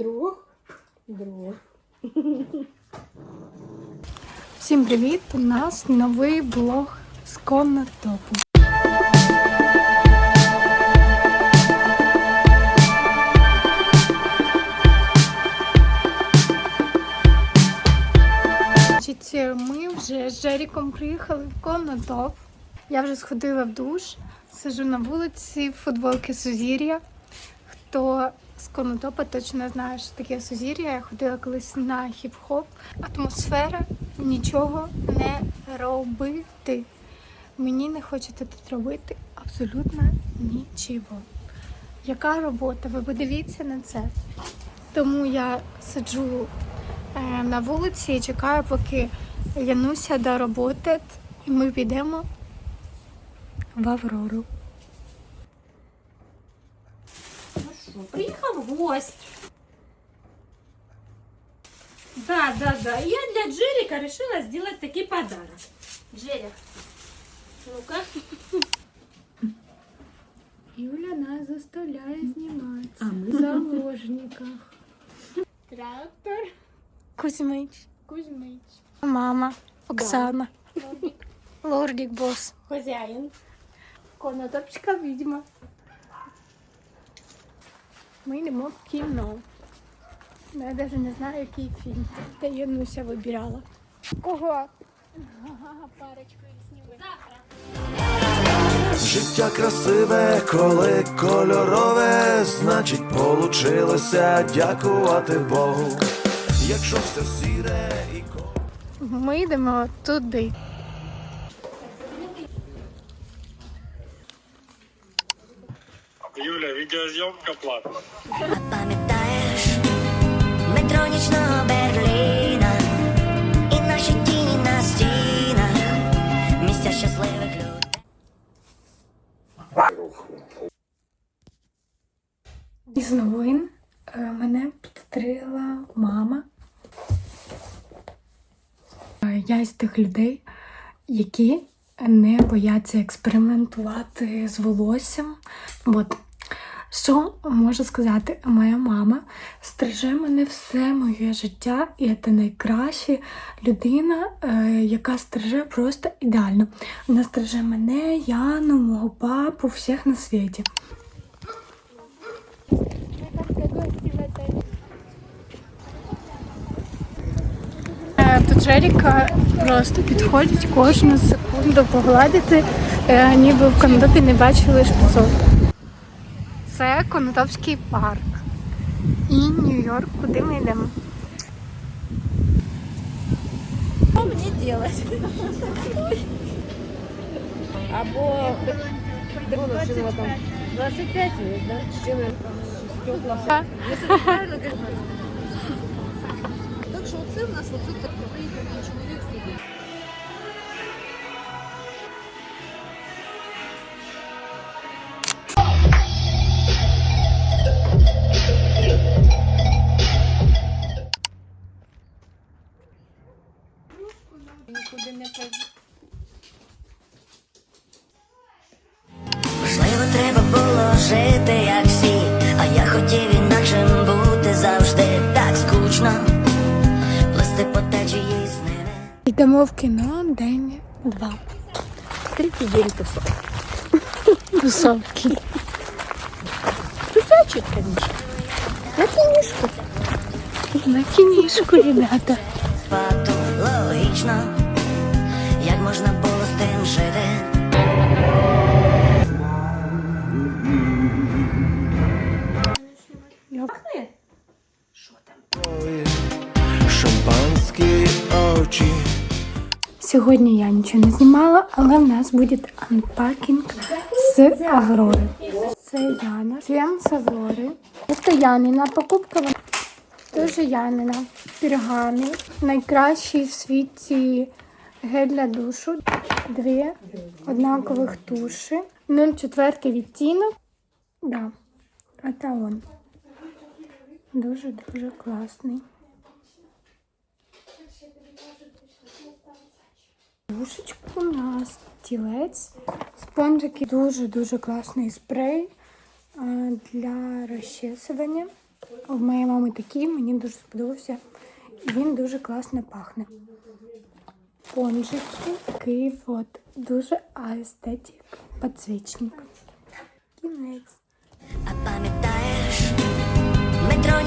Друг? Друг? Всім привіт! У нас новий блог з коннотопу. Значить, Ми вже з Жеріком приїхали в коннотоп. Я вже сходила в душ, сижу на вулиці в футболці Сузір'я. Хто з конотопа точно знає, що таке Сузір'я. Я ходила колись на хіп-хоп. Атмосфера нічого не робити. Мені не хочете тут робити абсолютно нічого. Яка робота? Ви подивіться на це. Тому я сиджу е, на вулиці і чекаю, поки Януся дороботить, і ми підемо в Аврору. Ну что, приехал гость. Да, да, да. Я для Джерика решила сделать такой подарок. Джерик, ну-ка. Юля нас заставляє знімати А ми? в заложниках. Трактор. Кузьмич, Кузьмич. мама, Оксана, Лордик. лордік бос, Хозяин. конотопська відьма. Ми йдемо в кіно. Ну, Я навіть не знаю, який фільм. Та Януся вибирала. Кого? Парочку зніми. Життя красиве, коли кольорове, значить, получилося дякувати Богу. Якщо все сіре і ко. Ми йдемо туди. Юля, відеозйомка платна. Пам'ятаєш метро нічного Берліна і наші тіні на стінах, місця щасливих людей. Із новин е, мене підстригла мама. Е, Я із тих людей, які не бояться експериментувати з волоссям. От. Що можу сказати? Моя мама стриже мене все моє життя, і це найкраща людина, е, яка стриже просто ідеально. Вона стриже мене, Яну, мого папу, всіх на світі. Е, До Джеріка просто підходять кожну секунду погладити, е, ніби в Конотопі не бачили шпицов. Це Конотопський парк. І Нью-Йорк, куди ми йдемо. Что мне делать? Або... 25 есть, да? Стекла. Так. Так що оце в нас оце так приїхав Можливо, треба було жити, як всі, а я хотів інакшим бути завжди так скучно, плести по течії з ними. Йдемо в кіно день два. Третій день тусовки. Тусовки. Тусачить, конечно. На книжку. На кінішку, ребята. Патологічно, як можна було з тим жити? Шампанські очі. Сьогодні я нічого не знімала, але в нас буде анпакінг з Аврори. Це Яна. Крем з Аврори. Це Янина покупка. Дуже Янина. Пергамі. Найкращий в світі гель для душу. Дві однакових туші. 0,4 відтінок. Да. А та он. Дуже-дуже класний. Душечку на стілець. Спонжики дуже-дуже класний спрей для розчесування. У моєї мами такий, мені дуже сподобався. Він дуже класно пахне. Понжики, такий от дуже аестетик, підсвічник. Кінець. А пам'ятаєш метро